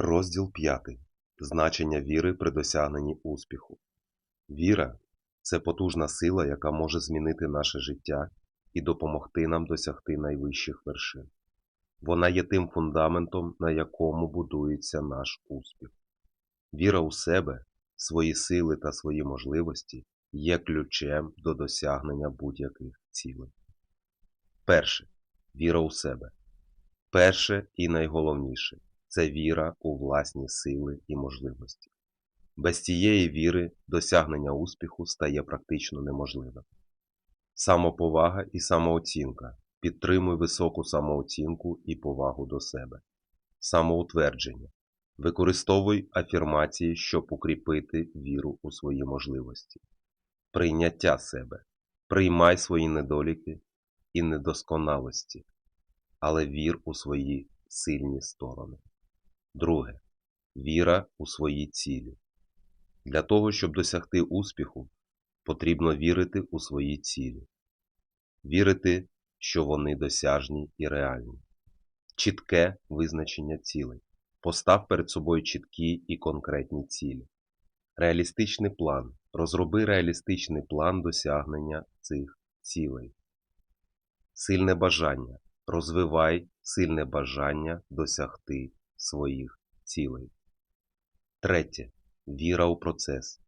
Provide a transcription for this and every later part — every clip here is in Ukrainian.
Розділ 5. Значення віри при досягненні успіху. Віра це потужна сила, яка може змінити наше життя і допомогти нам досягти найвищих вершин. Вона є тим фундаментом, на якому будується наш успіх. Віра у себе, свої сили та свої можливості є ключем до досягнення будь-яких цілей. Перше. Віра у себе. Перше і найголовніше це віра у власні сили і можливості. Без цієї віри досягнення успіху стає практично неможливим. Самоповага і самооцінка. Підтримуй високу самооцінку і повагу до себе. Самоутвердження. Використовуй афірмації, щоб укріпити віру у свої можливості. Прийняття себе. Приймай свої недоліки і недосконалості, але вір у свої сильні сторони. Друге. Віра у свої цілі. Для того, щоб досягти успіху, потрібно вірити у свої цілі, вірити, що вони досяжні і реальні. Чітке визначення цілей. Постав перед собою чіткі і конкретні цілі. Реалістичний план. Розроби реалістичний план досягнення цих цілей. Сильне бажання. Розвивай сильне бажання досягти своїх цілей. Третє. Віра у процес.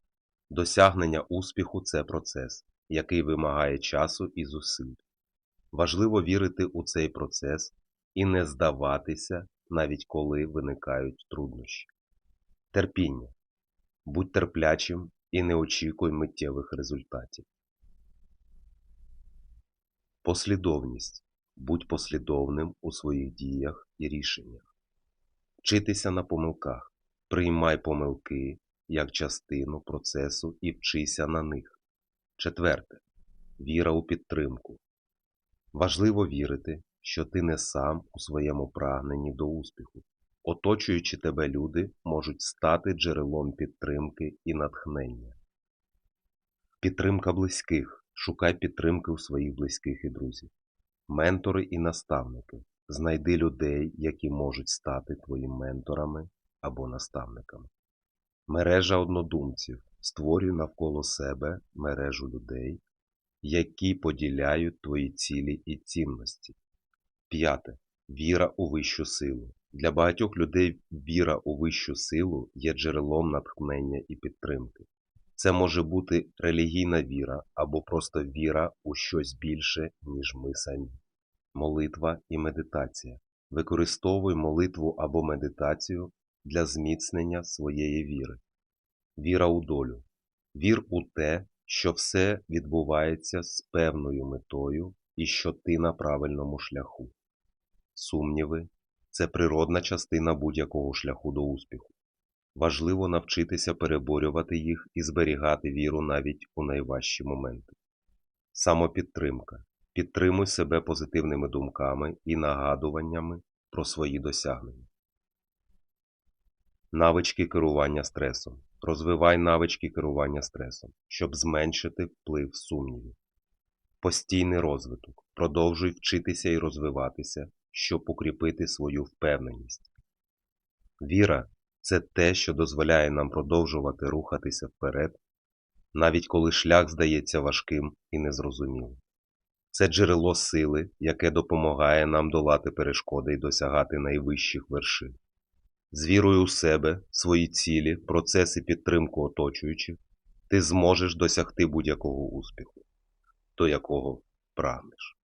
Досягнення успіху це процес, який вимагає часу і зусиль. Важливо вірити у цей процес і не здаватися, навіть коли виникають труднощі. Терпіння. Будь терплячим і не очікуй миттєвих результатів. Послідовність. Будь послідовним у своїх діях і рішеннях. Вчитися на помилках. Приймай помилки як частину процесу і вчися на них. Четверте. Віра у підтримку. Важливо вірити, що ти не сам у своєму прагненні до успіху. Оточуючи тебе люди можуть стати джерелом підтримки і натхнення. Підтримка близьких. Шукай підтримки у своїх близьких і друзів. Ментори і наставники. Знайди людей, які можуть стати твоїми менторами або наставниками. Мережа однодумців. Створюй навколо себе мережу людей, які поділяють твої цілі і цінності. П'яте. Віра у вищу силу. Для багатьох людей віра у вищу силу є джерелом натхнення і підтримки. Це може бути релігійна віра або просто віра у щось більше, ніж ми самі. Молитва і медитація. Використовуй молитву або медитацію для зміцнення своєї віри. Віра у долю. Вір у те, що все відбувається з певною метою і що ти на правильному шляху. Сумніви це природна частина будь-якого шляху до успіху. Важливо навчитися переборювати їх і зберігати віру навіть у найважчі моменти. Самопідтримка. Підтримуй себе позитивними думками і нагадуваннями про свої досягнення. Навички керування стресом. Розвивай навички керування стресом, щоб зменшити вплив сумнівів. Постійний розвиток. Продовжуй вчитися і розвиватися, щоб укріпити свою впевненість. Віра це те, що дозволяє нам продовжувати рухатися вперед, навіть коли шлях здається важким і незрозумілим. Це джерело сили, яке допомагає нам долати перешкоди і досягати найвищих вершин. З вірою у себе, свої цілі, процеси підтримку оточуючих, ти зможеш досягти будь-якого успіху, до якого прагнеш.